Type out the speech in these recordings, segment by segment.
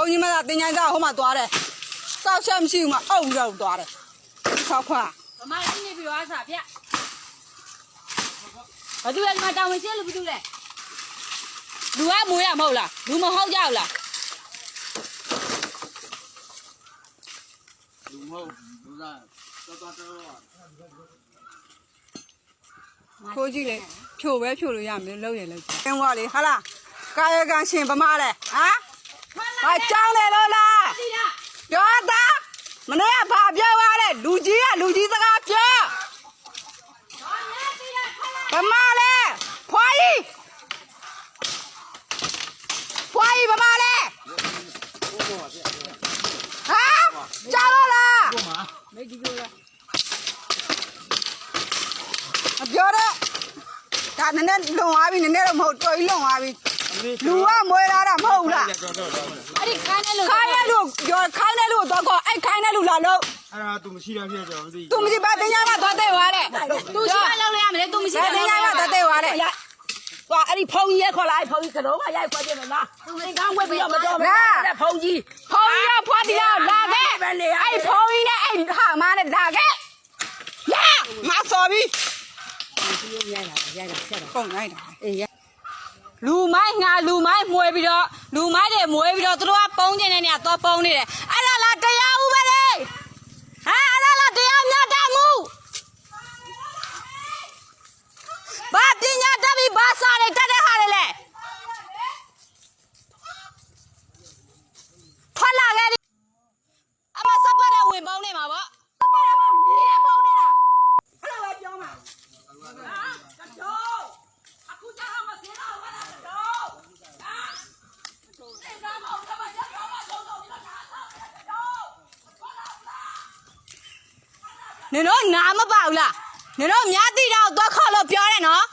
ုန်းကြီးမကတင်ញိုင်းသားဟိုမှာသွားတယ်စောက်ချက်မရှိဘူးမအုပ်ပြီးတော့သွားတယ်ဆောက်ခွာဗမာလေးနေပြီးတော့အစားပြဘာသူလဲဒီမှာတောင်းဝင်ရှင်းလို့ဘာသူလဲလူကမွေးရမဟုတ်လားလူမဟုတ်ကြဘူးလားလူမဟုတ်လူသားတော်တော်တော်ခိုးကြည့်လေဖြိုပဲဖြိုလို့ရမယ်လို့ရလို့ကျင်းဝါလေဟာလားကာယကံရှင်ဗမာလေဟမ် ဟာကြောင်းတယ်လို့လားသိလားပြောတာမနေ့ကဘာပြောသွားလဲလူကြီးကလူကြီးစကားပြောဘာလဲသိလားခလာဗမာလေဖွာကြီးဖွာကြီးဗမာလေဟာကြောက်လို့လားကိုမှာမေကြီးပြောလားမပြောတော့ဒါနည်းနည်းလွန်သွားပြီနည်းနည်းတော့မဟုတ်တော်ကြီးလွန်သွားပြီလူကမွေးလာတာမဟုတ်လား တော်တော်တော် အဲ့ဒီခိုင်းတယ်လို့ ခိုင်းတဲ့လူပြောခိုင်းတဲ့လူတော့ကောအဲ့ခိုင်းတဲ့လူလာလို့ အဲ့ဒါ သူမရှိတော့ပြည့်တော့မသိသူမရှိပါတင်ညာကသွားတဲ့သွားတဲ့သူရှိမှလောက်လိုက်ရမယ်လေသူမရှိအဲတင်ညာကသွားတဲ့သွားတဲ့သွားအဲ့ဒီဖုန်ကြီးရဲ့ခေါ်လာအဲ့ဖုန်ကြီးကလုံးမရိုက်ခွက်ပြမလားသူမင်းကောင်းဝက်ပြီးတော့မတော်ဘူးတဲ့ဖုန်ကြီးဖုန်းကြီးကဖွားတီလာလာခဲ့အဲ့ဖုန်းကြီးနဲ့အဲ့ဟာမနဲ့လာခဲ့ရမစော်ပြီရိုက်လာရိုက်လာဆက်တော့ကုန်လိုက်တာအေးရလူမိုင်းငါလူမိုင်းမွေးပြီးတော့လူမိုင်းတွေမွေးပြီးတော့သူတို့ကပုံးကျင်တဲ့နေရာတော့ပုံးနေတယ်အဲ့ဒါလားတရား ဥပဒေဟာအဲ့ဒါလားတရားမျှတမှုဘာပညာတတ်ပြီးဘာစာတွေတတ်တဲ့ဟာတွေလဲထွက်လာခဲ့ပြီအမစပတ်တဲ့ဝင်ပုံးနေမှာပေါ့စပတ်တဲ့ပုံးလေးတဲ့ပုံးနေတာအဲ့လိုပဲပြောမှာအခုကျတော့မစင်းတော့ဘာလဲတော့အာတေကမောင်ကမရတော့မဆုံးတော့ဘူးလားတော့ နင်တို့နားမပါဘူးလားနင်တို့မြားတိတာကိုသွားခေါ်လို့ပြောတယ်နော်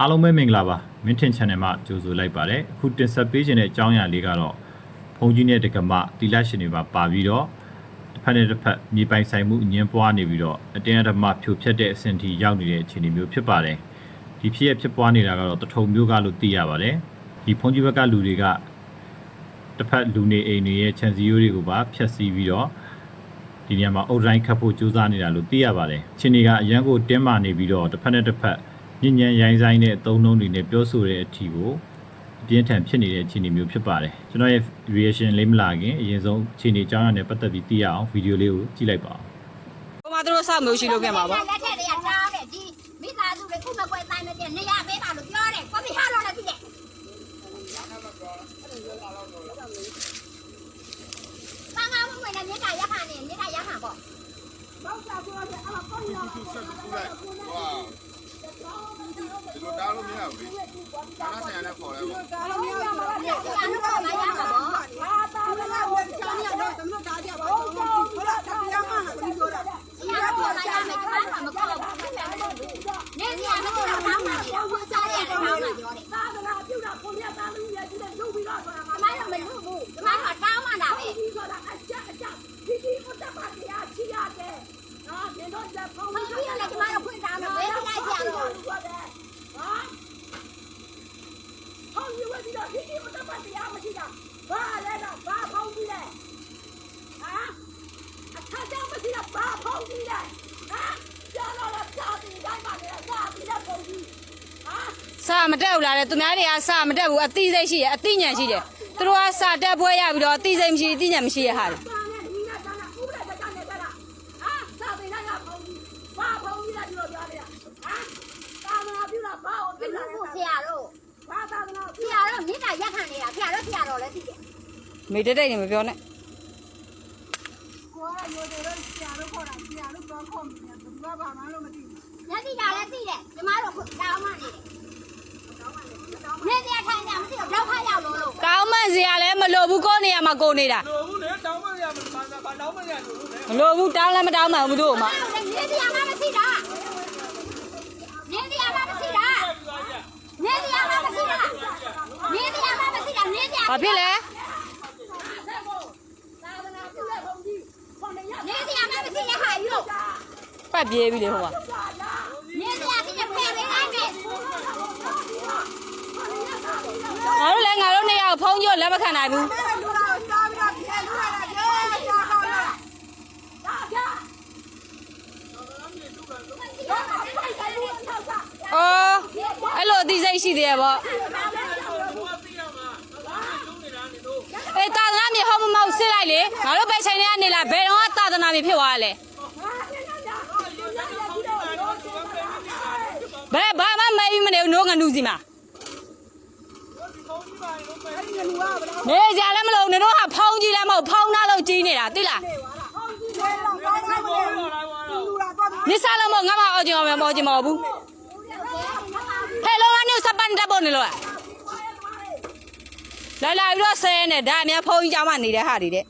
အားလုံးပဲမင်္ဂလာပါမင်းထင် channel မှာကြိုဆိုလိုက်ပါတယ်အခုတင်ဆက်ပေးခြင်းတဲ့အကြောင်းအရာလေးကတော့ဘုံကြီးနဲ့တက္ကမတီလရှင်တွေပါပါပြီးတော့ တစ်ဖက်နဲ့တစ်ဖက်မြေပိုင်ဆိုင်မှုအငင်းပွားနေပြီးတော့အတင်းအဓမ္မဖြိုဖျက်တဲ့အဆင့်ထိရောက်နေတဲ့အခြေအနေမျိုးဖြစ်ပါတယ်ဒီဖြစ်ရဖြစ်ပွားနေတာကတော့တထုံမျိုးကလို့သိရပါတယ်ဒီဘုံကြီးဘက်ကလူတွေကတစ်ဖက်လူနေအိမ်တွေရဲ့ခြံစည်းရိုးတွေကိုပါဖျက်ဆီးပြီးတော့ဒီနေရာမှာအုတ်တိုင်းခတ်ဖို့ကြိုးစားနေတာလို့သိရပါတယ်။ချင်းတွေကအရန်ကိုတင်းမာနေပြီးတော့တစ်ဖက်နဲ့တစ်ဖက်ညဉ့်ညံရိုင်းဆိုင်တဲ့အသုံးနှုန်းတွေနဲ့ပြောဆိုတဲ့အထီကိုအ ပြင်းထန်ဖြစ်နေတဲ့အခြေအနေမျိုးဖြစ်ပါတယ်။ကျွန်တော်ရဲ့ reaction လေးမလာခင်အရင်ဆုံးအခြေအနေအကြောင်းအရာနဲ့ပတ်သက်ပြီးသိရအောင်ဗီဒီယိုလေးကိုကြည့်လိုက်ပါဦးဟိုမှာသူတို့စောက်မျိုးရှိလို့ခဲ့မှာပေါ့လက်ထက်တွေကကြားတယ်ဒီမိသားစုတွေခုမကွယ်တိုင်းတဲ့နေရပေးပါလို့ပြောတယ်ကိုပြဟာလို့လည်းဖြစ်တယ်ဘာငါမဝင်တဲ့မြေတာရခါနေမြေတာရခါပေါ့ ဒီလိုတားလို့မရဘူးလေ။အားဆိုင်ရတဲ့ခေါ်လဲပေါ့ဒါလည်းမရဘူးမြေတာလို့တော့မရမှာပေါ့ဟာတာလည်းဝင်ချမ်းရတော့တမလို့တားကြပါဦးဟုတ်လားတရားမှန်ကဒီပြောတာ ဒီကတော့မရမယ်ဒီမှာမကောက်ဘူးနေနေရမသိတော့ဘာမှမသိဘူးစားရတယ်ဘာမှပြောတယ် သာသနာပြုတာကိုမြတ်သားလူရဲ့ဒီနဲ့လုပ်ပြီးတော့ဆိုတာ ကျမတို့မလုပ်ဘူးကျမတို့တောင်းမှတာပဲ ဒီဆိုတာအချက်အချက်ဒီဒီဥတ္တပတရားချီရတယ်နော်ဒီတော့ချက်ဖုန်း ဘုန်းကြီးကလည်းကျမတို့ဖွင့်တောင်းတော့ဘယ်လိုက်ကြရတော့ ဟုတ်တယ်ဟာဟောဒီဝက်ဒီတော့ဒီဒီဥတ္တပတရားမရှိတာဘာလဲတော့ဘာဖုန်းကြီးလဲဟာအခါကြောင့်မရှိတာဘာဖုန်းကြီးလဲဟာကျော်တော့လာတာဒီတိုင်းပါလေသာဒီလက်ဖုန်းကြီးဟာ စာမတက်ဘူးလားတဲ့သူများတွေကစာမတက်ဘူးအသိစိတ်ရှိတယ်အသိဉာဏ်ရှိတယ်သူတို့ကစာတက်ပွဲရပြီးတော့အသိစိတ်မရှိအသိဉာဏ်မရှိရဟာလေပါနဲ့ဒီနာကနာဥပဒေကနဲ့ကနာဟာစာပေနာကဖုန်းကြီးဘာဖုန်းကြီးလဲဒီလိုပြောနေတာဟာသာမနာပြုတာဘာကိုဘပြုယ်တာလိုလဲကိုဆရာတို့ဘာသာသနာဆရာတို့မြေတာရက်ခံနေတာဆရာတို့ဆရာတော်လည်းသိတယ်မေတ္တိတ်နေမပြောနဲ့ကိုကရိုးရိုးဆရာတို့ခေါ်တာဆရာတို့တော့ခေါ်နေတယ်ဘယ်သူကဘာမှလို့မသိဘူးညတိတာလည်းသိတယ်ကျမတို့တောင်းမှနေတယ် နေတရားထိုင်ကြမသိတော့လောက်ခါရောက်လို့လို့ကောင်းမှန်စရာလည်းမလိုဘူးကိုယ့်နေရာမှာကိုယ်နေတာ။လိုဘူးလေတောင်းမရမှာဘာတောင်းမရလို့လေမလိုဘူးတောင်းလည်းမတောင်းမှဘူးတို့မှနေတရားမှမရှိတာနေတရားမှမရှိတာနေတရားမှမရှိတာနေတရားမှမရှိတာနေတရားဘာဖြစ်လဲသာသနာပြုတဲ့ဖုန်းကြီးခေါ်နေရနေတမရှိတဲ့ဟာကြီးတို့ပတ်ပြေးပြီလေဟိုက နေစရာရှိတဲ့ဖယ်ပေးလိုက်မယ် ငါတို့လည်းငါတို့နေရာကိုဖုံးကြလက်မခံနိုင်ဘူးလူတော်စားပြီးတော့ပြန်လူရတာပြောကြားတော့လားဒါကြတော့ဖိုက်တယ်လို့ထောက်တာအော်အဲ့လိုအသိစိတ်ရှိသေးရဲ့ပေါ့အေးတာသနာမြေဟောမမောက်စစ်လိုက်လေငါတို့ပဲချိန်နေကနေလာဘယ်တော့တာသနာမြေဖြစ်သွားလဲဘယ်ဘာမှမပြီးမနေဘူးနိုးငနူးစီမှာ နေကြလည်းမလို့နေတော့ဟာဖုံးကြီးလည်းမဟုတ်ဖုံးသားလို့ကြီးနေတာသိလားနေစားလို့မဟုတ်ငါမအောင်ကြင်မပေါ်ကြင်မဟုတ်ဘူးဟဲ့လောကနေစပန်တပ်ပေါ်နေလို့လာလာပြီးတော့ဆဲနေဒါအများဖုံးကြီးကြောင်မှနေတဲ့ဟာတွေတဲ့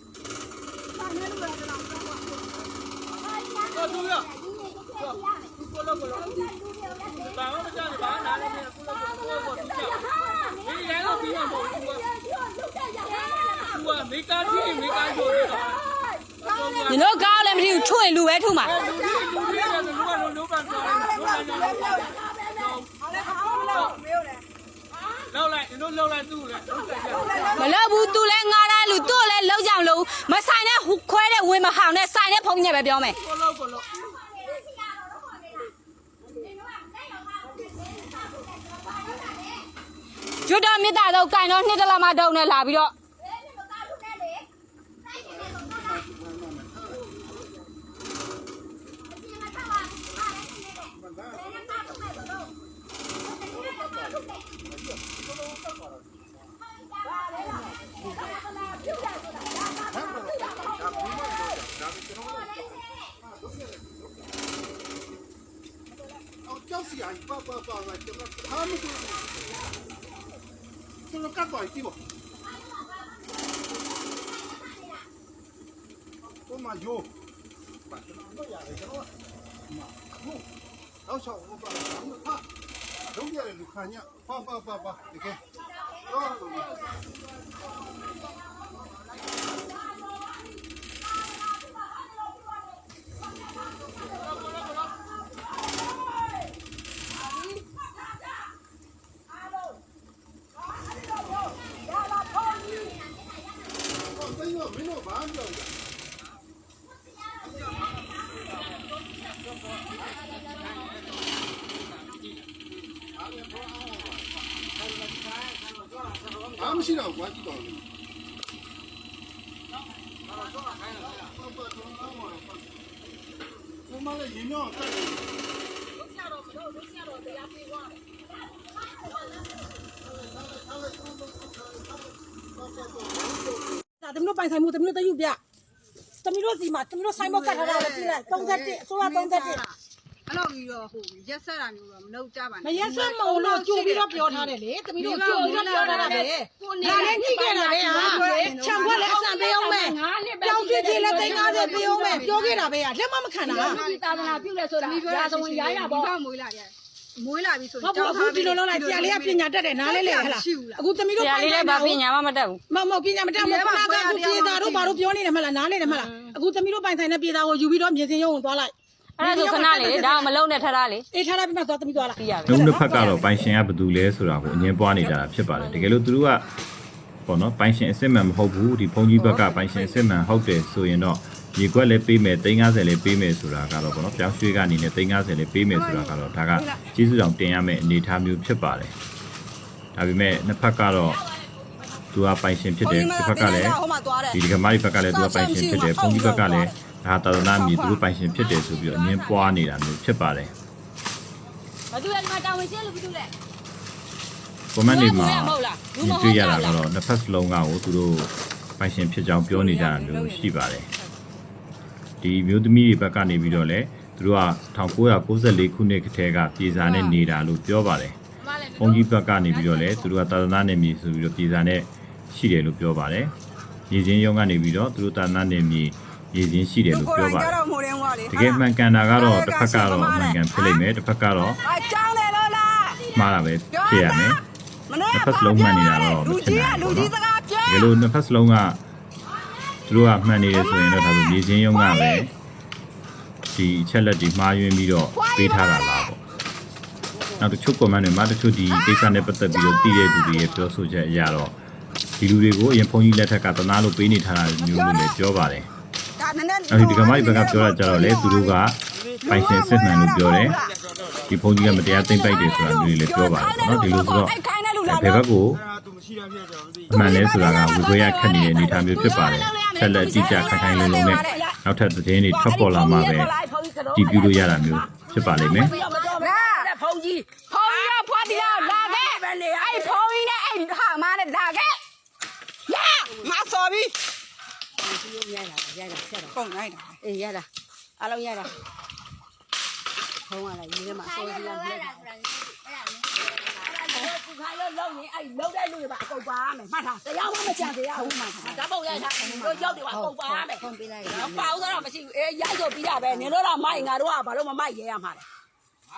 ဘာမှမကြောက်ဘူးဘာနားလည်းမနေဘူး တို့ကားလည်းမသိဘူးထွင်လူပဲထုမှာလောက်လိုက်တို့လောက်လိုက်သူ့လေလောက်လိုက်ကြမလောက်ဘူးသူလည်းငားတဲ့လူသူ့လည်းလောက်ကြအောင်လို့မဆိုင်တဲ့ဟူခွဲတဲ့ဝင်မဟောင်တဲ့ဆိုင်တဲ့ဖုန်းကြီးပဲပြောမယ်ကိုလောက်ကိုလောက် ကျွတ်တော်မြစ်တာတော့ကင်တော့နှစ်တလမှတုံနဲ့လာပြီးတော့ကြောက်စီအိုင်ပါပါပါပါကျွန်တော်အားမလို့ ကျွန်တော်ကတ်သွားပြီပေါ့ဟိုမှာယိုးဘာကျွန်တော်မရတယ်ကျွန်တော်ဟိုတော့ချောင်းဟိုပါဟာလုံးရတယ်လူခံရပါပါပါပါတကယ်တော့ 哪？在咪落白菜木？在咪落在右边？在咪落芝麻？在咪落菜木？加他拉来进来？冬天的，说下冬天的。 အစိုးရ31အဲ့လိုပြီးတော့ဟိုရက်ဆက်တာမျိုးတော့မလုပ်ကြပါနဲ့မရက်ဆွဲမုံလို့ကြိုပြီးတော့ပြောထားတယ်လေတမီးတို့ကြိုပြီးတော့ပြောထားတာပဲဒါလည်းညှိခဲ့တာပဲဟာခြံခွက်လည်းအဆန်ပေးအောင်မယ်ပြောင်းရွှေ့ကြီးလည်းသိန်း50ပေးအောင်မယ်ပြောခဲ့တာပဲဟာလက်မမခံတာတာသနာပြုလဲဆိုတာရာဇဝင်ရရပေါ့မွေးလာတယ်မွေးလာပြီဆိုဟုတ်ဘူးအခုဒီလိုလုံးလိုက်ဆရာလေးကပညာတတ်တယ်နားလဲလေဟလားအခုတမီးဆတို့ရာလေးလည်းဘာပညာမှမတတ်ဘူးမမပညာမတတ်ဘူးခဏကအခုပြေတာတို့ဘာလို့ပြောနေတယ်မလားနားလဲတယ်မလားအခုတမီးတို့ပိုင်ဆိုင်တဲ့ပြေတာကိုယူပြီးတော့မြေစင်ရုံကိုသွားလိုက် အဲ့ဒါဆိုခဏလေးဒါမလုံးနဲ့ထထားလေအေးထားလိုက်ပြီးမှသွားတမီးသွားလိုက်သိရပြီလုံးတစ်ဖက်ကတော့ပိုင်ရှင်ကဘယ်သူလဲဆိုတာကိုအငင်းပွားနေကြတာဖြစ်ပါတယ်တကယ်လို့သူတို့ကပေါ့နော်ပိုင်ရှင်အစ်စ်မှန်မဟုတ်ဘူးဒီဘုံကြီးဘက်ကပိုင်ရှင်အစ်စ်မှန်ဟုတ်တယ်ဆိုရင်တော့ရေခွက်လည်းပေးမယ်350လည်းပေးမယ်ဆိုတာကတော့ပေါ့နော်ပြောင်းရွှေ့ကနေနဲ့350လည်းပေးမယ်ဆိုတာကတော့ဒါကကျေးဇူးတော်တင်ရမယ့်အနေအထားမျိုးဖြစ်ပါတယ်ဒါပေမဲ့နှစ်ဖက်ကတော့သူကပိုင်ရှင်ဖြစ်တယ်တစ်ဖက်ကလည်းဟိုမှာသွားတယ်ဒီဒီကမားဒီဘက်ကလည်းသူကပိုင်ရှင်ဖြစ်တယ်ဘုံကြီးဘက်ကလည်း ဒါသာသနာမြေသူတို့ပိုင်ရှင်ဖြစ်တယ်ဆိုပြီးတော့အငင်းပွားနေတာမျိုးဖြစ်ပါတယ်ဘာသူလဲဒီမှာတာဝန်ရှိလို့ဘာသူလဲ comment တွေမှာမဟုတ်လားလူဒီမဟုတ်တွေ့ရတာတာကတော့နှစ်ဖက်စလုံးကကိုသူတို့ပိုင်ရှင်ဖြစ်ကြောင်းပြောနေကြတာမျိုးရှိပါတယ်ဒီမျိုးသမီးတွေဘက်ကနေပြီးတော့လည်းသူတို့က1994ခုနှစ်ကတည်းကပြည်စာနဲ့နေတာလို့ပြောပါတယ်ဘုန်းကြီးဘက်ကနေပြီးတော့လည်းသူတို့ကသာသနာနယ်မြေဆိုပြီးတော့ပြည်စာနဲ့ရှိတယ်လို့ပြောပါတယ်ရေစင်းရုံကနေပြီးတော့သူတို့သာသနာနယ်မြေ ရည်စင်းရှိတယ်လို့ပြောပါတယ်တကယ်မှန်ကန်တာကတော့တစ်ဖက်ကတော့မှန်ကန်ဖြစ်လိမ့်မယ်တစ်ဖက်ကတော့မှားတာပဲဖြစ်ရမယ်တစ်ဖက်စလုံးမှန်နေတာတော့မဖြစ်နိုင်ဘူးနော်ဒီလိုနှစ်ဖက်စလုံးကသူတို့ကမှန်နေတယ်ဆိုရင်တော့ဒါဆိုရည်စင်းရုံကပဲဒီအချက်လက်တွေမှားယွင်းပြီးတော့ပေးထားတာလားပေါ့နောက်တချို့ comment တွေမှာတချို့ဒီကိစ္စနဲ့ပတ်သက်ပြီးတော့တည်တဲ့သူတွေရဲ့ပြောဆိုချက်အရတော့ဒီလူတွေကိုအရင်ဘုန်းကြီးလက်ထက်ကတနာလို့ပေးနေထားတာမျိုးလို့လည်းပြောပါတယ် အဲ့ဒီဒီကမကြီးဘက်ကပြောတာကြတော့လေသူတို့ကပိုင်ရှင်စစ်မှန်လို့ပြောတယ်ဒီဘုန်းကြီးကမတရားသိမ့်ပိုက်တယ်ဆိုတာမျိုးတွေလည်းပြောပါတယ်ပေါ့နော်ဒီလိုဆိုတော့ခိုင်းတဲ့လူဘလာယ်ဘက်ကိုအမှန်လဲဆိုတာကဝေခွဲရခက်နေတဲ့အနေအထားမျိုးဖြစ်ပါတယ်ဆက်လက်အတိအကျခိုင်ခိုင်လုံလုံနဲ့နောက်ထပ်သတင်းတွေထွက်ပေါ်လာမှပဲတည်ပြုလို့ရတာမျိုးဖြစ်ပါလိမ့်မယ်လာဖုန်ကြီးဖုန်ကြီးတော့ဖွားတီတော့လာခဲ့အဲ့ဖုန်ကြီးနဲ့အဲ့ဟာမနဲ့လာခဲ့လာမစော်ပြီ ရိုက်တာရိုက်တာဆက်တာပုံလိုက်တာအေးရိုက်တာအားလုံးရိုက်တာဖုံးရလိုက်ရေးထဲမှာစိုးစီရပြက်တာကူခါလို့လုံနေအဲ့လုံတဲ့လူတွေပါအကုန်ပါမယ်မှတ်ထားတရားမှမကြံတရားဟုတ်မှန်တာဓာတ်ပုံရိုက်ထားတို့ရောက်တယ်ပါအကုန်ပါမယ်ဖုံးပေးလိုက်တော့ပါဦးတော့မရှိဘူးအေးရိုက်ဆိုပြီးတာပဲနင်တို့တော့မိုက်ငါတို့ကဘာလို့မမိုက်ရဲရမှာလဲ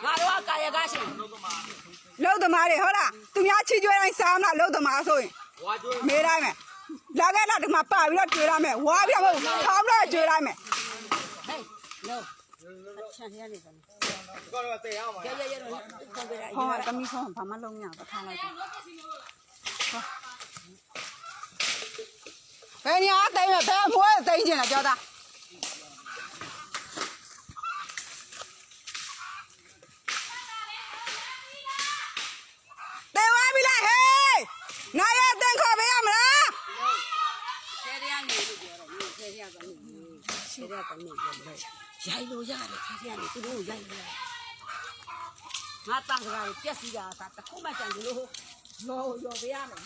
ငါတို့ကကာယကရှင်လုံသမားတွေဟုတ်လားသူများချီကျွေးတိုင်းစားမလားလုံသမားဆိုရင်မေးလိုက်မယ် လာခဲ့လာဒီမှာပါပြီးတော့ကျွေးလိုက်မယ်ဝါပြီးတော့ခေါင်းတော့ကျွေးလိုက်မယ်ဟေးလောချန်ရနေတယ်ကတော့တေးအောင်ပါရဲရဲရဲဖုံးပေးလိုက်ဟောကသမီးဆုံးဘာမှလုံးမရဘူးထားလိုက်တယ်ဘယ်ညာတိတ်မဲ့ဘယ်မွေးတိတ်ကျင်လားပြောသားတေဝါပြီလားဟေးနိုင်ရတဲ့ခေါ်ပေးရမလား ဆယ်ရနေလို့ပြောတယ်ဆယ်ရကနေ ဆယ်ရကနေပြောတယ်ရိုက်လို့ရတယ်ဆယ်ရနေသူတို့ရိုက်လို့ငါတန်ကြတာပြက်စီတာကတခုမှကြံလို့ရောရောပေးရမယ်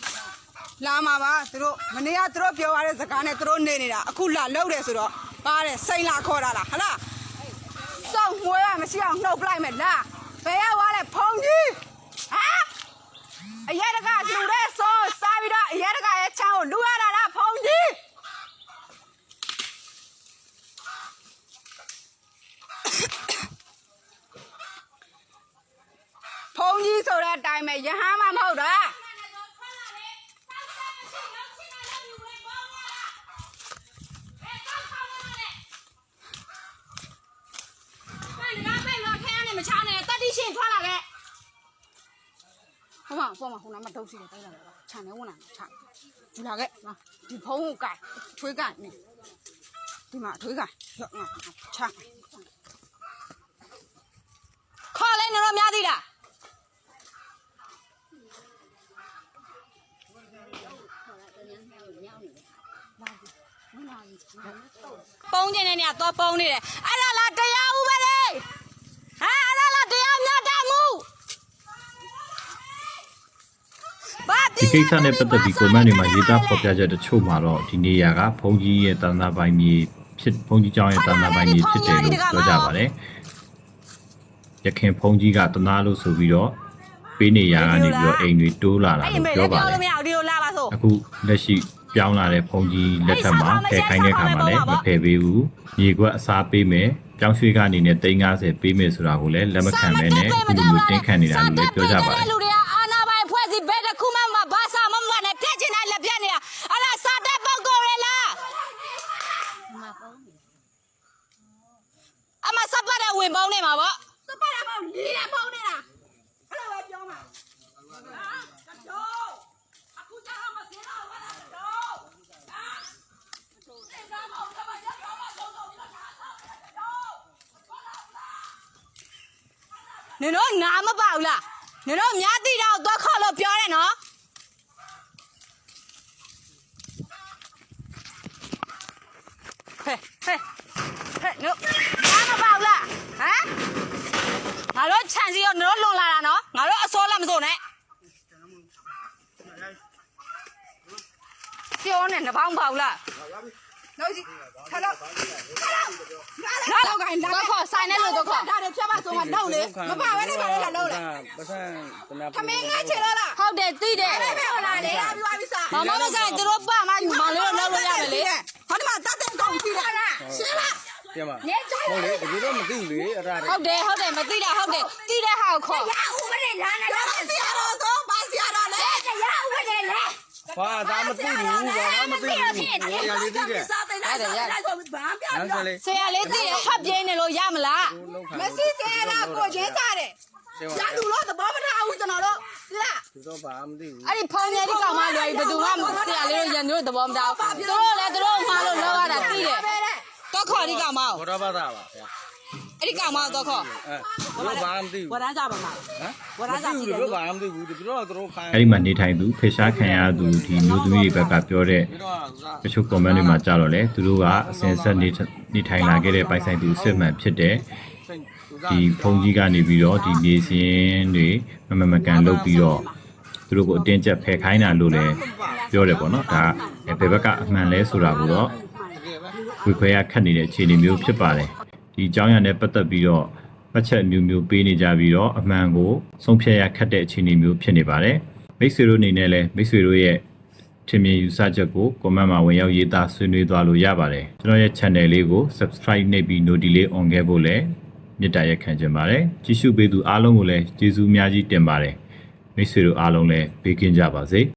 လာမှာပါသူတို့မနေ့ကသူတို့ပြောရတဲ့စကားနဲ့သူတို့နေနေတာအခုလာလောက်တယ်ဆိုတော့ပါတယ်စိန်လာခေါ်တာလားဟလားစောင့်မွေးရမရှိအောင်နှုတ်ပလိုက်မယ်လားဘယ်ရောက်သွားလဲဖုန်ကြီးဟမ်အရက်တကလူတဲ့စောစားပြီးတော့အရက်တကရဲ့ချမ်းကိုလူရတာလားဖုန်ကြီးဖုန်ကြီးဆိုတဲ့အတိုင်းပဲယဟန်မှမဟုတ်တာ ဟိုမှာဟိုမှာဟိုနာမှာဒုတ်စီတယ်တိုင်းလာတယ်ခြံနေဝင်လာခြံယူလာခဲ့နော်ဒီဖုံးကိုကင်ထွေးကင်နေဒီမှာထွေးကင်ရော့ငါခြံခေါ်လဲနေတော့များသေးလားပုံးကျင်နေနေတော့ပုံးနေတယ်အဲ့ဒါလားတရားဥပဒေဟမ်အဲ့ဒါလားတရားမျှတမှုဘာပြ ဒီင်းကိစ္စနဲ့ပတ်သက်ပြီး comment တွေမှာရေးသားဖော်ပြချက်တချို့မှာတော့ဒီနေရာကဘုန်းကြီးရဲ့တန်တာပိုင်းမြေဖြစ်ဘုန်းကြီးကျောင်းရဲ့တန်တာပိုင်းမြေဖြစ်တယ်လို့ပြောကြပါတယ်ရခင်ဘုန်းကြီးကတနာလို့ဆိုပြီးတော့ပေးနေရကနေပြီးတော့အိမ်တွေတိုးလာတာအဲ့လို့မေပြောလည်းပါပြောတယ်လို့မရဘူးဒီလိုလာပါဆိုအခုလက်ရှိပြောင်းလာတဲ့ဘုန်းကြီးလက်ထက်မှာဖယ်ခိုင်းတဲ့ခါမှာလည်းမဖယ်ပေးဘူးမြေကွက်အစားပေးမယ်ပြောင်းရွှေ့ကနေနဲ့350ပေးမယ်ဆိုတာကိုလည်းလက်မခံမဲနဲ့အခုလိုမျိုးတင်းခံနေတာလို့လည်းပြောကြပါတယ်လူတွေကအာနာပိုင်ဖွဲ့စည်းဘယ်တစ်ခုမှမဘာသာမမနဲ့ပြက်ချင်တဲ့လက်ပြက်နေတာအလားစာတဲ့ပုံကိုရလားအမစပတ်တဲ့ဝင်ပေါင်းနေမှာပေါ့ စပါရမောင်လေးရပေါင်းနေတာအဲ့လိုပဲပြောမှာဟာကတော့အခုကျတော့မစင်းတော့ဘာလဲတော့ဟာစင်ကာမောင်ကမရတော့မဆုံးတော့ဘူးလားတော့ နင်တို့ငါမပါဘူးလားနင်တို့မြားတိတော့သွားခေါ်လို့ပြောတယ်နော်ဟဲ့ဟဲ့ ဟဲ့နို့ငါမပါဘူးလားဟမ်ငါတို့ခြံစီရောနင်တို့လွန်လာတာနော်ငါတို့အစောလည်းမစိုးနဲ့ပြောနေနှပေါင်းပါဘူးလားလို့ရှိထားလို့လာလောက်ကိုင်းလာတော့ခေါ်ဆိုင်နဲ့လို့တော့ခေါ်ဒါတွေဖြတ်ပါဆုံးမတော့လေမပါဘဲနဲ့ပါလေလာလို့လေပတ်စံတနာသမင်းငါချေလို့လားဟုတ်တယ်သိတယ်ဘယ်ဟလာလေအပြွားပြီးစားမမမဆိုင်သူတို့ပါမမောင်လေးတို့လောက်လို့ရတယ်လေ ဟောဒီမှာတတ်တဲ့ကောင်ကြည့်လားရှင်းလား ပြန်ပါဟုတ်လေတကယ်တော့မသိဘူးလေအဲ့ဒါ ဟုတ်တယ်ဟုတ်တယ်မသိတာဟုတ်တယ်သိတဲ့ဟာကိုခေါ်ရဥပဒေလာနေဘာတော့စီရတော့သောဘာစီရတော့လဲရဥပဒေလေဟာဒါမသိဘူးဘာမှမသိဘူးရလေးသိတယ်စားတဲ့လိုက်ဆိုလိုက်ဆိုဘာပြလမ်းပြောစလေးဆရာလေးသိတယ်ဖတ်ပြင်းနေလို့ရမလားမစီစေလားကိုချင်းစားတယ်ရလူလို့သဘောမထားဘူးကျွန်တော်တို့ဒီလားသူတော့ဘာမှမသိဘူးအဲ့ဒီဖုန်းကြီးဒီကောင်မလွယ်ဘယ်သူမှဆရာလေးတို့ရန်တို့သဘောမတောင်းသူတို့လည်းသူတို့ငါလို့လောက်ရတာသိတယ်တော့ခေါ်ဒီကောင်မဘောရဘာသာပါဗျာ အဲ့ဒီကောင်မတော့ခေါ်အဲသူတို့ဘာမှမသိဘူးဝရမ်းကြပါမှာဟမ်မသိဘူးသူတို့ဘာမှမသိဘူးသူတို့ကသူတို့ခိုင်းအဲ့ဒီမှာနေထိုင်သူဖေရှားခံရသူဒီမျိုးသမီးတွေဘက်ကပြောတဲ့ပြီးတော့တချို့ comment တွေမှာကြာတော့လေသူတို့ကအစဉ်ဆက်နေနေထိုင်လာခဲ့တဲ့ပိုင်ဆိုင်သူစစ်မှန်ဖြစ်တဲ့စိတ်သူကဒီဖုန်ကြီးကနေပြီးတော့ဒီနေစင်းတွေမမမကန်လုပ်ပြီးတော့သူတို့ကိုအတင်းကျပ်ဖယ်ခိုင်းတာလို့လည်းပြောတယ်ပေါ့နော်ဒါဘယ်ဘက်ကအမှန်လဲဆိုတာကိုတော့ဝေခွဲရခတ်နေတဲ့အခြေအနေမျိုးဖြစ်ပါတယ် ဒီအကြောင်းအရာနဲ့ပတ်သက်ပြီးတော့ပတ်ချက်မျိုးမျိုးပေးနေကြပြီးတော့အမှန်ကိုဆုံးဖြတ်ရခတ်တဲ့အခြေအနေမျိုးဖြစ်နေပါတယ်မိတ်ဆွေတို့အနေနဲ့လည်းမိတ်ဆွေတို့ရဲ့ထင်မြင်ယူဆချက်ကို comment မှာဝင်ရောက်ရေးသားဆွေးနွေးသွားလို့ရပါတယ်ကျွန်တော်ရဲ့ channel လေးကို subscribe နှိပ်ပြီး notification လေး on ခဲ့ဖို့လည်းမေတ္တာရက်ခံချင်ပါတယ်ကြည့်ရှုပေးသူအားလုံးကိုလည်းကျေးဇူးအများကြီးတင်ပါတယ်မိတ်ဆွေတို့အားလုံးလည်းဘေးကင်းကြပါစေ